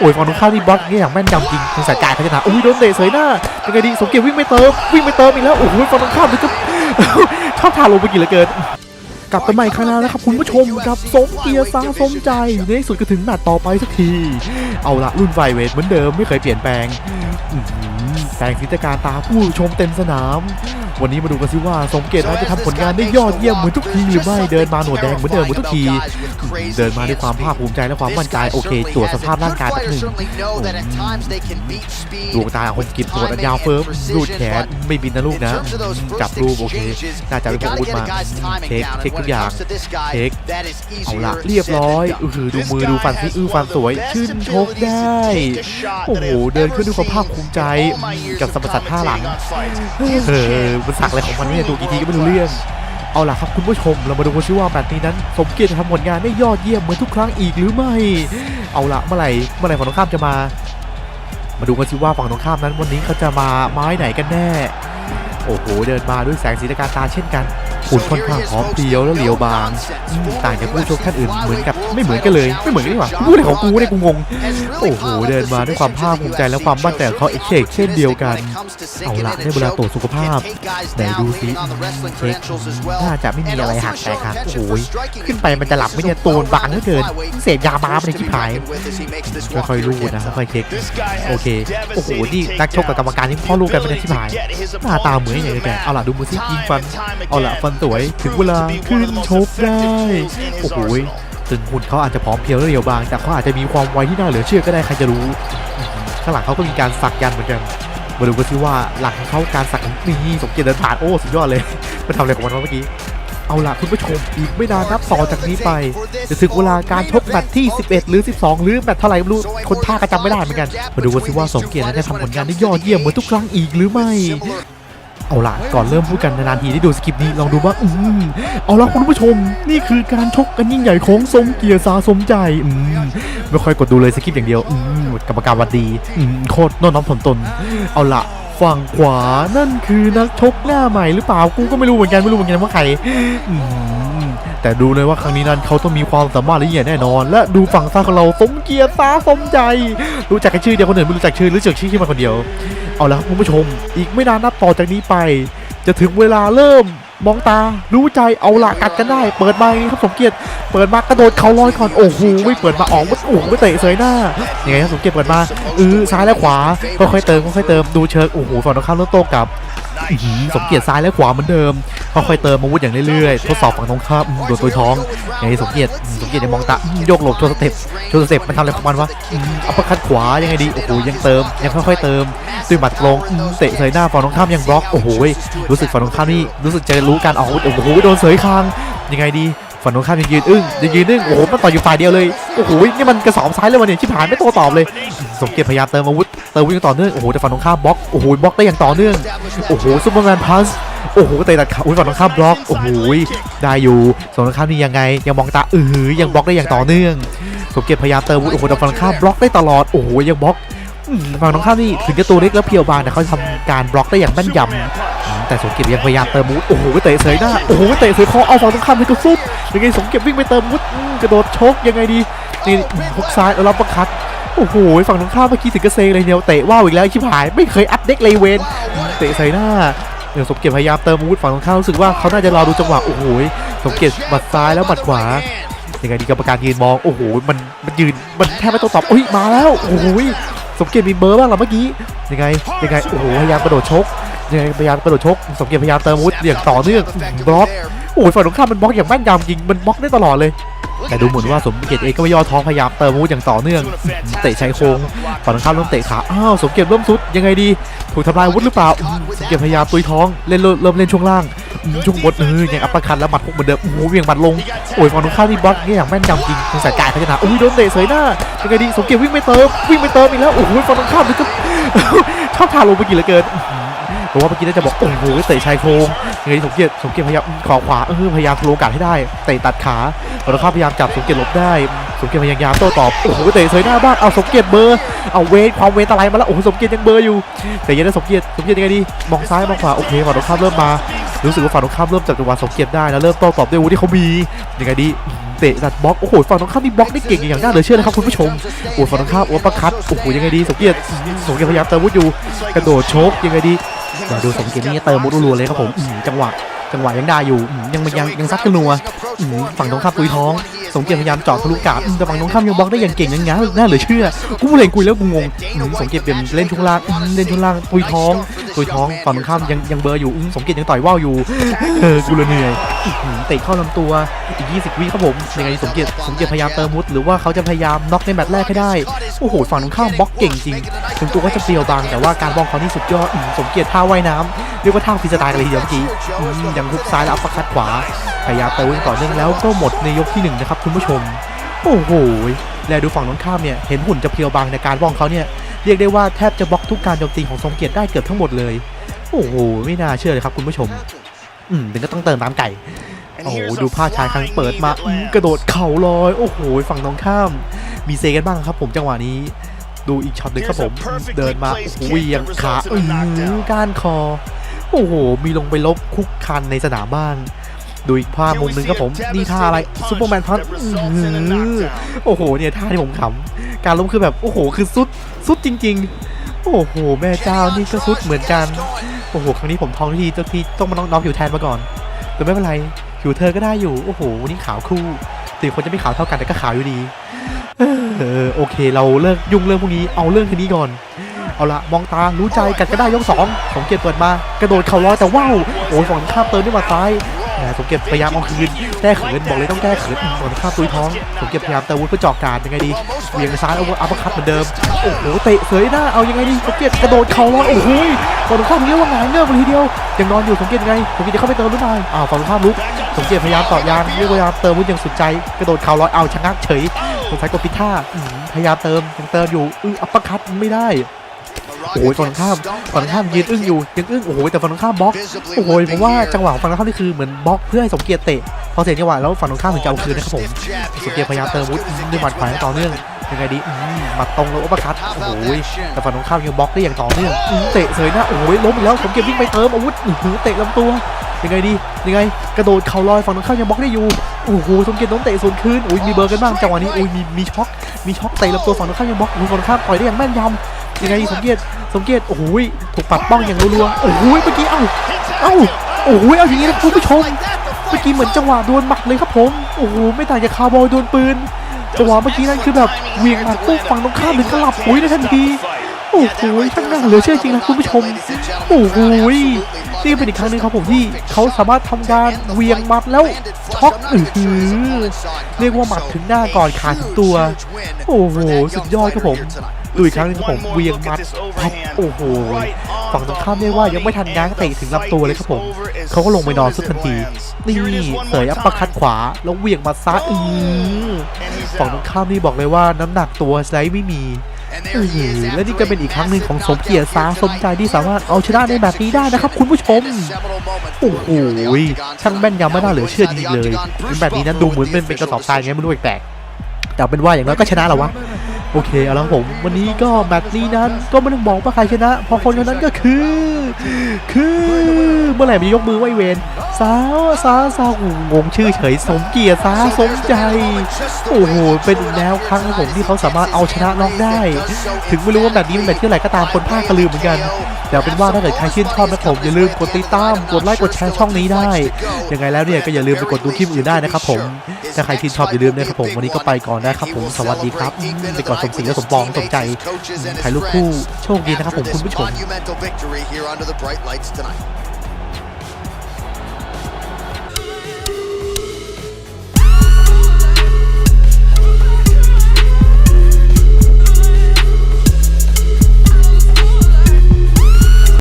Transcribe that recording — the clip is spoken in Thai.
โอ้ยฝั่งตรงข้ามที่บล็อกเนี่ยอย่างแม่นยำจริงทางสายกายพัฒนาอุ้ยโดนเตะเสยหน้ายังไงดีสมเกียรติวิ่งไม่เติมวิ่งไม่เติมอีกแล้วโอ้โหฝั่งตรงข้ามนี่ก็ชอบทาลงไปกี่เหลือเกิน กลับกันใหม่ครั้งแล้วนะครับคุณผู้ชมกับสมเกียร์สาสมใจ ในที่สุดก็ถึงแมตช์ต่อไปสักที เอาละรุ่นไฟเวทเหมือนเดิมไม่เคยเปลี่ยนแปลงอื้อหือแสงสีตะการตาผู้ชมเต็มสนาม วันนี้มาดูกันสิว่าสมเกียรตินั้นจะทำผลงานได้ยอดเยี่ยมเหมือนทุกทีหรือไม่เดินมาหนวดแดงเหมือนเดิมเหมือนทุกที เดินมาด้วยความภาคภูมิใจและความมั่นใจโอเค ตรวจสภาพร่างกายแป๊บหนึงดวงตาคมกิบตรวจอันยาวเฟิร์มรูดแขนไม่บินนะลูกนะจับรูปโอเคน่าจะเป็นพวกอาวุธมาเช็คเช็คทุกอย่างเช็คเอาละเรียบร้อยอือหือดูมือดูฟันซิอื้อฟันสวย ชื่นชกได้ โอ้โห เดินขึ้นด้วยความภาคภูมิใจกับสมรรถสัตว์ท่าหลังเออมันสักอะไรของมันเนี่ยดูกี่ทีก็ไม่รู้เรื่องเอาล่ะครับคุณผู้ชมเรามาดูกันซิว่าแบบนี้นั้น สมเกียรติจะทำผลงานได้ยอดเยี่ยมเหมือนทุกครั้งอีกหรือไม่ เอาละเมื่อไหร่เมื่อไหร่ฝั่งตรงข้ามจะมา มาดูกันซิว่าฝั่งตรงข้ามนั้นวันนี้เขาจะมาไม้ไหนกันแน่ โอ้โหเดินมาด้วยแสงสีตะการตาเช่นกัน หุ่นค่อนข้างผอมเพรียวและเหลียวบางต่างจากผู้ชกท่านอื่นเหมือนกับไม่เหมือนกันเลยไม่เหมือนกันดีกว่าพูดอะไรของกูเนี่ยกูงงโอ้โหเดินมาด้วยความภาคภูมิใจและความมั่นใจของเขาเอกเชกเช่นเดียวกัน เอาละได้เวลาตรวจสุขภาพไหนดูสิเช็คน่าจะไม่มีอะไรหักแต่ครับโอ้ยขึ้นไปมันจะหลับไม่เนี่ยโตนบางเหลือเกินเสพยามาไม่ได้ที่ผายค่อยๆรูดนะค่อยๆเช็คโอเคโอ้โหนี่นักชกกับกรรมการนี่พ่อลูกกันไม่ได้ที่ผายหน้าตาเหมือนอย่างไรแต่เอาล่ะดูมือซิยิงฟันเอาล่ะฟันสวยถึงเวลาขึ้นชกได้ โอ้โหถึงหุ่นเขาอาจจะผอมเพรียวและเรียวบาง แต่เขาอาจจะมีความไวที่น่าเหลือเชื่อก็ได้ใครจะรู้ข้างหลังเขาก็มีการสักยันต์เหมือนกันมาดูกันซิว่าหลังเขาการสักนี่สมเกียรติเดินผ่านโอ้สุดยอดเลยไปทำอะไรของมันวะเมื่อกี้เอาล่ะคุณผู้ชมอีกไม่นานนับต่อจากนี้ไปจะถึงเวลาการชกแมตช์ที่ 11 หรือ 12 หรือแมตช์เท่าไหร่ไม่รู้คนท่าก็จำไม่ได้เหมือนกันมาดูกันซิว่าสมเกียรตินั้นจะทำผลงานได้ยอดเยี่ยมเหมือนทุกครั้งอีกหรือไม่ เอาล่ะก่อนเริ่มพูดกันนานทีได้ดูสคริปต์นี้ลองดูว่าอืมเอาล่ะคุณผู้ชม นี่คือการชกกันยิ่งใหญ่ของสมเกียรติสาสมใจอืมไม่ค่อยกดดูเลยสคริปต์อย่างเดียวอืมกรรมการวันดีอืมโคตรน้อมน้อมถ่อมตน เอาล่ะฝั่งขวานั่นคือนักชกหน้าใหม่หรือเปล่ากูก็ไม่รู้เหมือนกันไม่รู้เหมือนกันว่าใครอืมแต่ดูเลยว่าครั้งนี้นั้นเขาต้องมีความสามารถละยิ่งใหญ่แน่นอน และดูฝั่งซ้ายของเราสมเกียรติสาสมใจ รู้จักแค่ชื่อเดียวคนอื่นไม่รู้จักชื่อหรือรู้จักชื่อที่มาคนเดียว เอาละครับคุณผู้ชม อีกไม่นานนับต่อจากนี้ไป จะถึงเวลาเริ่ม มองตารู้ใจเอาละกัดกันได้ เปิดมาครับสมเกียรติเปิดมากระโดดเขาลอยก่อนโอ้โหไม่เปิดมาออกมันโอ้โหไม่เตะเสยหน้ายังไงครับสมเกียรติเปิดมาเออซ้ายและขวาค่อยๆเติมค่อยๆเติมดูเชิงโอ้โหฝั่งตรงข้ามรถโต้กลับสมเกียรติซ้ายและขวาเหมือนเดิมค่อยๆเติมอาวุธอย่างเรื่อยๆ ทดสอบฝั่งตรงข้ามโดนตัวท้องยังไงสมเกียรติสมเกียรติมองตาโยกหลบโชว์สเต็ปโชว์สเต็ปมันทำอะไรของมันวะอืมอัปเปอร์คัดขวายังไงดีโอ้โหยังเติมยังค่อยๆเติมด้วยหมัดตรงเตะเสยหน้าฝั่งตรงข้ามยังบล็อกโอ้โหรู้สึกฝั่งตรงข้ามนี่รู้สึกจะรูการออกอาวุธโอ้โหโดนเสยคาง ยังไงดีฝั่งตรงข้ามยังยืนอึ้งยังยืนอึ้งโอ้โหมันต่อยอยู่ฝ่ายเดียวเลยโอ้โหยนี่มันกระสอบซ้ายเลยวันนี้ชิบหายไม่โตตอบเลย สมเกียรติพยายามเติมอาวุธเติมวิ่งต่อเนื่องโอ้โหแต่ฝั่งตรงข้ามบล็อกโอ้โหบล็อกได้อย่างต่อเนื่องโอ้โหซูเปอร์แมนพัสโอ้โหเตะตัดขาอุ้ยฝั่งตรงข้ามบล็อกโอ้โหยได้อยู่ฝั่งตรงข้ามนี่ยังไง ยังมองตาเออยังบล็อกได้อย่างต่อเนื่อง สมเกียรติพยายามเติมอาวุธโอ้โหแต่ฝั่งตรงข้ามบล็อกได้ตลอดโอ้โหยังบล็อก ฝั่งตรงข้ามนี่ถึงจะตัวเล็กแล้วเพียวบางแต่เขาทำการบล็อกได้อย่างแม่นยำอืมแต่สมเก็บยังพยายามเติมมุดโอ้โหเตะเสยหน้าโอ้โหเตะเสยคอเอาฝั่งตรงข้ามไปกระซุบยังไงสมเก็บวิ่งไปเติมมุดอืมกระโดดชกยังไงดีนี่ฮุกซ้ายแล้วรับประคัดโอ้โหฝั่งตรงข้ามเมื่อกี้ถึงกระเซงเลยเนี่ยเตะว่าวอีกแล้วชิบหายไม่เคยอัพเด็กเลยเวนอืมเตะใส่หน้าเดี๋ยวสมเก็บพยายามเติมอาวุธฝั่งตรงข้ามรู้สึกว่าเขาน่าจะรอดูจังหวะโอ้โหสมเก็บหมัดซ้ายแล้วหมัดขวายังไงดีกรรมการยืนมองโอ้โหมันมันยืนมันแทบไม่ต้องตอบอุ้ยมาแล้วโอ้โห สมเกียรติมีเบอร์บ้างหรอเมื่อกี้ยังไงยังไงโอ้โหพยายามกระโดดชกยังไงพยายามกระโดดชกสมเกียรติพยายามเติมอาวุธอย่างต่อเนื่องบล็อกโอ้ยฝั่งตรงข้ามมันบล็อกอย่างแม่นยำจริงมันบล็อกได้ตลอดเลย แต่ดูเหมือนว่าสมเกียรติเองก็ไม่ย่อท้องพยายามเติมอาวุธอย่างต่อเนื่อง เตะชายโครงฝั่งตรงข้ามเริ่มเตะขาอ้าวสมเกียรติเริ่มสุดยังไงดีถูกทำลายอาวุธหรือเปล่าสมเกียรติพยายามตุยท้องเล่นเริ่มเล่นช่วงล่าง ช่วงบนเออยังอัปเปอร์คัตแล้วหมัดพวกเหมือนเดิมโอ้โหเวียงหมัดลงโอ้ยฝั่งตรงข้ามนี่บล็อกเนี่ยอย่างแม่นยำจริงทางสายกายพัฒนาอุ้ยโดนเตะเสยหน้ายังไงดีสมเกียรติวิ่งไม่เติมวิ่งไม่เติมอีกแล้วโอ้โหฝั่งตรงข้ามนี่ก็ชอบทาลงไปกี่เหลือเกินอื้อหือเพราะว่าเมื่อกี้น่าจะบอกโอ้โหเตะชายโครงยังไงสมเกียรติสมเกียรติพยายามขอขวาเออพยายามโลกาสให้ได้เตะตัดขาฝั่งตรงข้ามพยายามจับสมเกียรติหลบได้สมเกียรติพยายามโต้ตอบโอ้โหเตะเสยหน้าบ้านเอาสมเกียรติเบอร์เอาเวทความเวทอะไรมาแล้วโอ้โหสมเกียรติยังเบอร์อยู่แต่ยังได้สมเกียรติสมเกียรติยังไงดีมองซ้ายมองขวาโอเคฝั่งตรงข้ามเริ่มมา รู้สึกว่าฝั่งตรงข้ามเริ่มจับจังหวะสมเกียรติได้แล้วเริ่มโต้ตอบด้วยวุธที่เขามียังไงดีเตะตัดบล็อกโอ้โหฝั่งตรงข้ามนี่บล็อกได้เก่งอย่างน่าเหลือเชื่อเลยครับคุณผู้ชมโอ้ฝั่งตรงข้ามโอ้ประคัดโอ้โหยังไงดีสมเกียรติสมเกียรติพยายามเติมวุธอยู่กระโดดชกยังไงดีมาดูสมเกียรตินี่เติมอาวุธรัวเลยครับผมจังหวะจังหวะยังได้อยู่ยังยังยังซัดกันนัวฝั่งตรงข้ามปุยท้อง สมเกียรติพยายามเจาะทะลุกาดแต่ฝั่งตรงข้ามยังบล็อกได้อย่างเก่งอย่างงั้นน่าเหลือเชื่อ กูเล่นกุยแล้วกูงงอืมสมเกียรติเปลี่ยนเล่นช่วงล่างเล่นช่วงล่างตุยท้องตุยท้องฝั่งตรงข้ามยังยังเบอร์อยู่สมเกียรติยังต่อยว่าวอยู่เออกูเลยเหนื่อยเตะเข้าลำตัวอีก 20 วิครับผมยังไงสมเกียรติสมเกียรติพยายามเติมมุดหรือว่าเขาจะพยายามน็อกในแมตช์แรกให้ได้โอ้โหฝั่งตรงข้ามบล็อกเก่งจริงถึงตัวก็จะเปรียวบางแต่ว่าการบล็อกเขานี่สุดยอดสมเกียรติท่าว่ายน้ำเรียกว่าท่าฟีสไตล์กันเลยทีเดียวเมื่อกี้ยังฮุกซ้ายแล้วอัปคัดขวา พยายามเติมต่อเนื่องแล้วก็หมดในยกที่หนึ่งนะครับคุณผู้ชม โอ้โหแล้วดูฝั่งตรงข้ามเนี่ยเห็นหุ่นจะเพียวบางแต่การบล็อกเขาเนี่ยเรียกได้ว่าแทบจะบล็อกทุกการโจมตีของสมเกียรติได้เกือบทั้งหมดเลย โอ้โหไม่น่าเชื่อเลยครับคุณผู้ชม อืมถึงก็ต้องเติมตามไก่โอ้โหดูภาชายครั้งเปิดมากระโดดเข่าลอยโอ้โหฝั่งตรงข้าม มีเซกันบ้างครับ ผมจังหวะนี้ ดูอีกช็อตหนึ่งครับผมเดินมาโอ้โหเวียงขาอือก้านคอ โอ้โหมีลงไปลบคุกคันในสนามบ้าง ดูอีกภาพมุมหนึงครับผม นี่ท่าอะไรซูเปอร์แมนพัทโอ้โหเนี่ยท่าที่ผมขำการล้มคือแบบโอ้โหคือสุดสุดจริง ๆ โอ้โห แม่เจ้านี่ก็สุดเหมือนกัน โอ้โห ครั้งนี้ผมท้องทีเจ้าที่ต้องมาน้องน้องผิวแทนมาก่อนแต่ไม่เป็นไรผิวเธอก็ได้อยู่โอ้โหนี่ขาวคู่ถึงคนจะไม่ขาวเท่ากันแต่ก็ขาวอยู่ดีเออโอเค เราเลิกยุ่งเรื่องพวกนี้เอาเรื่องทีนี้ก่อนเอาละมองตารู้ใจกัดก็ได้ยกสองสมเกียรติเปิดมากระโดดเข่าลอยแต่ว้าวโอ้ยฝั่งข้ามเติมด้วยมาซ้าย แหมสมเกียรติพยายามเอาคืนแก้เขินบอกเลยต้องแก้เขินฝั่งข้ามตุยท้องสมเกียรติพยายามเติมอาวุธเพื่อเจาะการยังไงดีเวียงซ้ายเอาอัปปอร์คัตเหมือนเดิมโอ้โหเตะเสยหน้าเอายังไงดีสมเกียรติกระโดดเข่าลอยโอ้โหฝั่งข้ามเรียว่างายเงือกเลยทีเดียวยังนอนอยู่สมเกียรติไงสมเกียรติจะเข้าไปเติมหรือเปล่อ้าวฝั่งข้ามลุกสมเกียรติพยายามต่อยางเรียกว่าพยายามเติมวุธอย่างสุดใจกระโดดเข่าลอยเอาชะงักเฉยสงสัยกดพิท่าพยายามเติมยังเติมอยู่อืออัปปอร์คัตไม่ได้ โอ้ยฝั่งข้ามฝั่งข้ามยืนอึ้งอยู่ยังอึ้งโอ้โหแต่ฝั่งข้ามบล็อกโอ้โหผมว่าจังหวะของฝั่งตรงข้ามนี่คือเหมือนบล็อกเพื่อให้สมเกียรติเตะพอเสร็จจังหวะแล้วฝั่งตรงข้ามถึงจะเอาคืนนะครับผมสมเกียรติพยายามเติมอาวุธด้วยหมัดขวาอย่างต่อเนื่องยังไงดีอืมหมัดตรงแล้วอัปเปอร์คัตโอ้โหแต่ฝั่งตรงข้ามยังบล็อกได้อย่างต่อเนื่องอืมเตะเสยหน้าโอ้ยล้มอีกแล้วสมเกียรติวิ่งไปเติมอาวุธอื้อหือเตะลำตัวยังไงดียังไง กระโดดเข่าลอยฝั่งตรงข้ามยังบล็อกได้อยู่โอ้โหสมเกียรติโดนเตะสวนคืนอุ้ยมีเบอร์กันบ้างจังหวะนี้อุ้ยมีมีช็อกมีช็อกเตะลำตัวฝั่งตรงข้ามยังบล็อกโอ้โหฝั่งตรงข้ามต่อยได้อย่างแม่นยำ ยังไงสมเกียรติสมเกียรติโอ้โหถูกปัดป้องอย่างรัวๆโอ้โหเมื่อกี้เอ้าเอ้าโอ้โหเอาอย่างนี้นะคุณผู้ชมเมื่อกี้เหมือนจังหวะโดนหมัดเลยครับผมโอ้โหไม่ต่างจากคาร์บอยโดนปืนจังหวะเมื่อกี้นั่นคือแบบเวียงหมัดปุ๊บฝั่งตรงข้ามถึงกระหลับปุ๋ยในทันที โอ้โหช่างน่าเหลือเชื่อจริงนะคุณผู้ชม โอ้โหนี่เป็นอีกครั้งหนึ่งครับผมที่เขาสามารถทำการเวียงหมัดแล้วช็อกอือหือเรียกว่าหมัดถึงหน้าก่อนขาถึงตัว โอ้โห สุดยอดครับผมดูอีกครั้งหนึงครับผมเวียงมัดพับโอ้โหฝั่งตรงข้ามเรียกว่ายังไม่ทันง้างเตะถึงลำตัวเลยครับผมเขาก็ลงไปนอนสุดทันทีนี่เสยอัปปอร์คัดขวาแล้วเวียงมาซ้ายอือฝั่งตรงข้ามนี่บอกเลยว่าน้ำหนักตัวไลด์ไม่มี และนี่ก็เป็นอีกครั้งหนึ่งของสมเกียรติสาสมใจที่สามารถเอาชนะในแบบนี้ได้นะครับ คุณผู้ชม โอ้โหช่างแม่นยำไม่น่าเหลือเชื่อจริงเลยเป็นแบบนี้นั้นดูเหมือนเป็นเป็นกระสอบทรายไงไม่รู้แปลกแต่เอาเป็นว่าอย่างน้อยก็ชนะแล้ววะ โอเคเอาละครับผม วันนี้ก็แมตช์นี้นั้นก็ไม่ต้องบอกว่าใครชนะเพราะคนคนนั้นก็คือ คือเมื่อไหร่มันยกมือไหวเวนสาวสาวสาวหงงชื่อเฉยสมเกียรติสาสมใจ โอ้โห เป็นอีกแนวครั้งผมที่เขาสามารถเอาชนะน็อกได้ ถึงไม่รู้ว่าแบบนี้เป็นแบบที่อะไรก็ตามคนภาคก็ลืมเหมือนกัน แต่เอาเป็นว่าถ้าเกิดใครชื่นชอบนะผมอย่าลืมกดติดตาม กดไลค์ กดแชร์ช่องนี้ได้ ยังไงแล้วเนี่ยก็อย่าลืมไปกดดูคลิปอื่นได้นะครับผม ถ้าใครชื่นชอบอย่าลืมนะครับผม วันนี้ก็ไปก่อนนะครับผม สวัสดีครับ ไปก่อนสมศรีและสมปองสมใจถ่ายรูปคู่โชคดีนะครับผมคุณผู้ชม